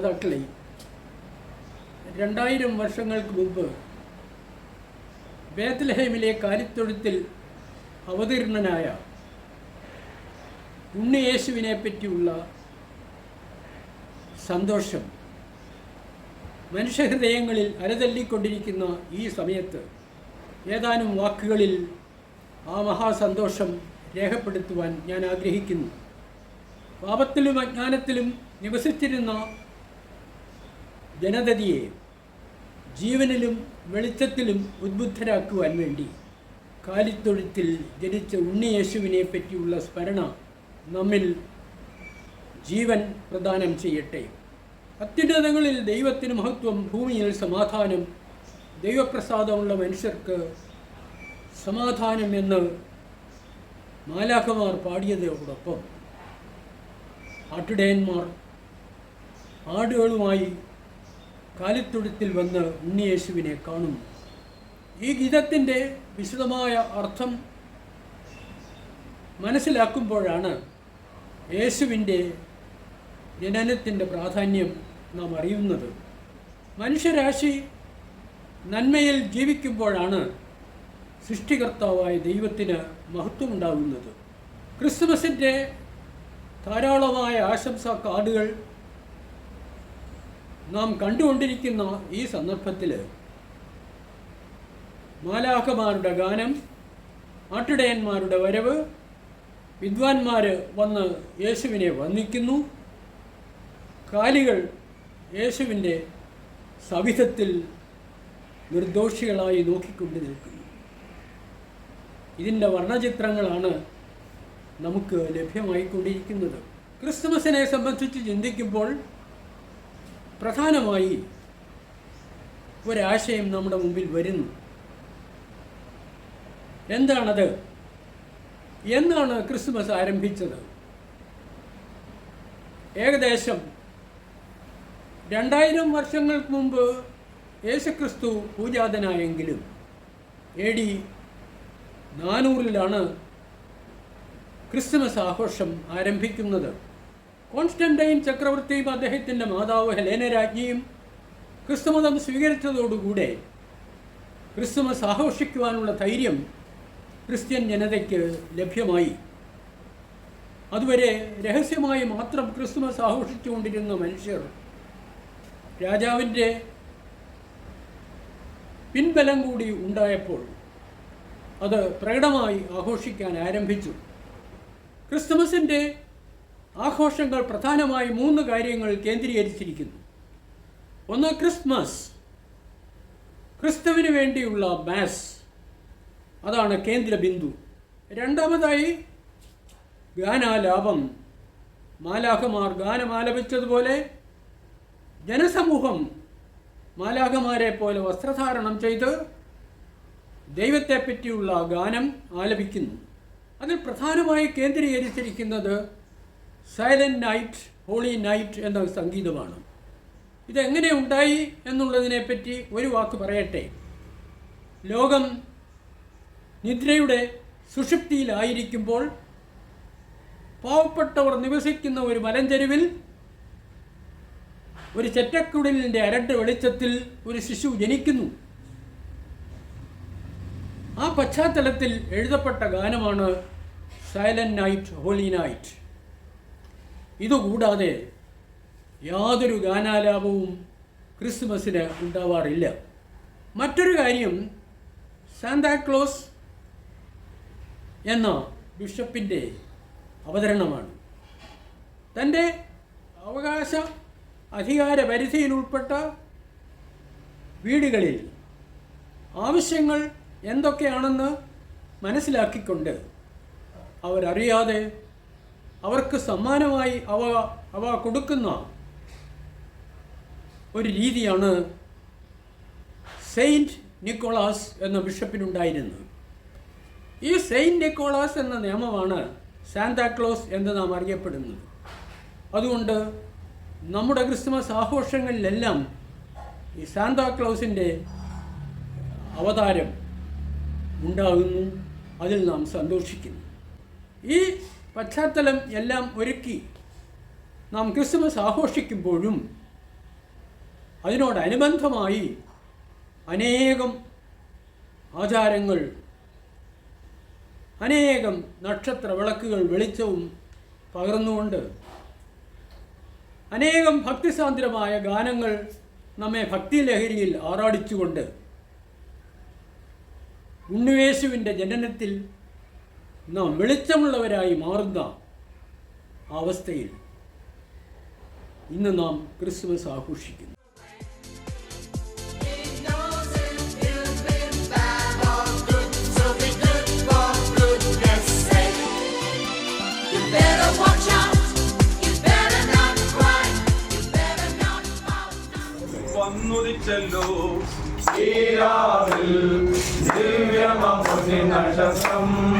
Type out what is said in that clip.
ശ്രോതാക്കളെ രണ്ടായിരം വർഷങ്ങൾക്ക് മുമ്പ് ബേത്ലഹേമിലെ കാലിത്തൊഴുത്തിൽ അവതീർണനായ ഉണ്ണിയേശുവിനെ പറ്റിയുള്ള സന്തോഷം മനുഷ്യഹൃദയങ്ങളിൽ അരതല്ലിക്കൊണ്ടിരിക്കുന്ന ഈ സമയത്ത് ഏതാനും വാക്കുകളിൽ ആ മഹാസന്തോഷം രേഖപ്പെടുത്തുവാൻ ഞാൻ ആഗ്രഹിക്കുന്നു. പാപത്തിലും അജ്ഞാനത്തിലും നിവസിച്ചിരുന്ന ജനതയെ ജീവനിലും വെളിച്ചത്തിലും ഉദ്ബുദ്ധരാക്കുവാൻ വേണ്ടി കാലിത്തൊഴുത്തിൽ ജനിച്ച ഉണ്ണിയേശുവിനെ പറ്റിയുള്ള സ്മരണ നമ്മിൽ ജീവൻ പ്രദാനം ചെയ്യട്ടെ. അത്യുന്നതങ്ങളിൽ ദൈവത്തിന് മഹത്വം ഭൂമിയിൽ സമാധാനം ദൈവപ്രസാദമുള്ള മനുഷ്യർക്ക് സമാധാനം എന്ന് മാലാഖമാർ പാടിയതോടൊപ്പം ആട്ടിടയന്മാർ ആടുകളുമായി കാലിത്തൊഴുത്തിൽ വന്ന് ഉണ്ണിയേശുവിനെ കാണുന്നു. ഈ ഗീതത്തിന്റെ വിശദമായ അർത്ഥം മനസ്സിലാക്കുമ്പോഴാണ് യേശുവിന്റെ ജനനത്തിന്റെ പ്രാധാന്യം നാം അറിയുന്നത്. മനുഷ്യരാശി നന്മയിൽ ജീവിക്കുമ്പോഴാണ് സൃഷ്ടികർത്താവായ ദൈവത്തിന് മഹത്വമുണ്ടാകുന്നത്. ക്രിസ്തുമസിന്റെ ധാരാളമായ ആശംസാ കാർഡുകൾ നാം കണ്ടുകൊണ്ടിരിക്കുന്ന ഈ സന്ദർഭത്തിൽ മാലാഖമാരുടെ ഗാനം ആട്ടിടയന്മാരുടെ വരവ് വിദ്വാൻമാർ വന്ന് യേശുവിനെ വന്ദിക്കുന്നു. കാലികൾ യേശുവിന്റെ സവിധത്തിൽ നിർദോഷികളായി നോക്കിക്കൊണ്ട് നിൽക്കുന്നു. ഇതിന്റെ വർണചിത്രങ്ങളാണ് നമുക്ക് ലഭ്യമായിക്കൊണ്ടിരിക്കുന്നത്. ക്രിസ്തുമസിനെ സംബന്ധിച്ച് ചിന്തിക്കുമ്പോൾ പ്രധാനമായി ഒരാശയം നമ്മുടെ മുമ്പിൽ വരുന്നു. എന്താണത്? എന്നാണ് ക്രിസ്മസ് ആരംഭിച്ചത്. ഏകദേശം രണ്ടായിരം വർഷങ്ങൾക്ക് മുമ്പ് യേശുക്രിസ്തു പൂജാതനായെങ്കിലും എ ഡി നാനൂറിലാണ് ക്രിസ്മസ് ആഘോഷം ആരംഭിക്കുന്നത്. കോൺസ്റ്റന്റൈൻ ചക്രവർത്തിയും അദ്ദേഹത്തിന്റെ മാതാവ് ഹെലേന രാജ്ഞിയും ക്രിസ്തുമതം സ്വീകരിച്ചതോടുകൂടെ ക്രിസ്തുമസ് ആഘോഷിക്കുവാനുള്ള ധൈര്യം ക്രിസ്ത്യൻ ജനതയ്ക്ക് ലഭ്യമായി. അതുവരെ രഹസ്യമായി മാത്രം ക്രിസ്തുമസ് ആഘോഷിച്ചുകൊണ്ടിരുന്ന മനുഷ്യർ രാജാവിന്റെ പിൻബലം കൂടി ഉണ്ടായപ്പോൾ അത് പ്രകടമായി ആഘോഷിക്കാൻ ആരംഭിച്ചു. ക്രിസ്തുമസിന്റെ ആഘോഷങ്ങൾ പ്രധാനമായി മൂന്ന് കാര്യങ്ങൾ കേന്ദ്രീകരിച്ചിരിക്കുന്നു. ഒന്ന് ക്രിസ്മസ്. ക്രിസ്തുവിന് വേണ്ടിയുള്ള മാസ്. അതാണ് കേന്ദ്ര ബിന്ദു. രണ്ടാമതായി ഗാനാലാപം. മാലാഖമാർ ഗാനം ആലപിച്ചതുപോലെ ജനസമൂഹം മാലാഖമാരെ പോലെ വസ്ത്രധാരണം ചെയ്ത് ദൈവത്തെപ്പറ്റിയുള്ള ഗാനം ആലപിക്കുന്നു. അതിൽ പ്രധാനമായി കേന്ദ്രീകരിച്ചിരിക്കുന്നത് സൈലന്റ് നൈറ്റ് ഹോളി നൈറ്റ് എന്ന സംഗീതമാണ്. ഇതെങ്ങനെ ഉണ്ടായി എന്നുള്ളതിനെപ്പറ്റി ഒരു വാക്ക് പറയട്ടെ. ലോകം നിദ്രയുടെ സുഷുപ്തിയിലായിരിക്കുമ്പോൾ പാവപ്പെട്ടവർ നിവസിക്കുന്ന ഒരു മലഞ്ചെരുവിൽ ഒരു ചെറ്റക്കുടലിന്റെ അരട്ട് വെളിച്ചത്തിൽ ഒരു ശിശു ജനിക്കുന്നു. ആ പശ്ചാത്തലത്തിൽ എഴുതപ്പെട്ട ഗാനമാണ് സൈലന്റ് നൈറ്റ് ഹോളി നൈറ്റ് ഇതുകൂടാതെ യാതൊരു ഗാനാലാപവും ക്രിസ്മസിന് ഉണ്ടാവാറില്ല. മറ്റൊരു കാര്യം സാന്താക്ലോസ് എന്ന ബിഷപ്പിന്റെ അവതരണമാണ്. തന്റെ അവകാശ അധികാര പരിധിയിൽ ഉൾപ്പെട്ട വീടുകളിൽ ആവശ്യങ്ങൾ എന്തൊക്കെയാണെന്ന് മനസ്സിലാക്കിക്കൊണ്ട് അവരറിയാതെ അവർക്ക് സമ്മാനമായി അവ അവ കൊടുക്കുന്ന ഒരു രീതിയാണ് സെയിന്റ് നിക്കോളാസ് എന്ന ബിഷപ്പിനുണ്ടായിരുന്നത്. ഈ സെയിന്റ് നിക്കോളാസ് എന്ന നിയമമാണ് സാന്താക്ലോസ് എന്ന് നാം അറിയപ്പെടുന്നത്. അതുകൊണ്ട് നമ്മുടെ ക്രിസ്മസ് ആഘോഷങ്ങളിലെല്ലാം ഈ സാന്താക്ലോസിന്റെ അവതാരം ഉണ്ടാകുന്നു അതിൽ നാം സന്തോഷിക്കുന്നു. ഈ പശ്ചാത്തലം എല്ലാം ഒരുക്കി നാം ക്രിസ്മസ് ആഘോഷിക്കുമ്പോഴും അതിനോടനുബന്ധമായി അനേകം ആചാരങ്ങൾ അനേകം നക്ഷത്ര വിളക്കുകൾ വെളിച്ചവും പകർന്നുകൊണ്ട് അനേകം ഭക്തിസാന്ദ്രമായ ഗാനങ്ങൾ നമ്മെ ഭക്തിലഹരിയിൽ ആറാടിച്ചുകൊണ്ട് ഉണ്ണുവേശുവിന്റെ ജനനത്തിൽ നാം വെളിച്ചമുള്ളവരായി മാറുന്ന അവസ്ഥയിൽ ഇന്ന് നാം ക്രിസ്മസ് ആഘോഷിക്കുന്നു ോ. be good for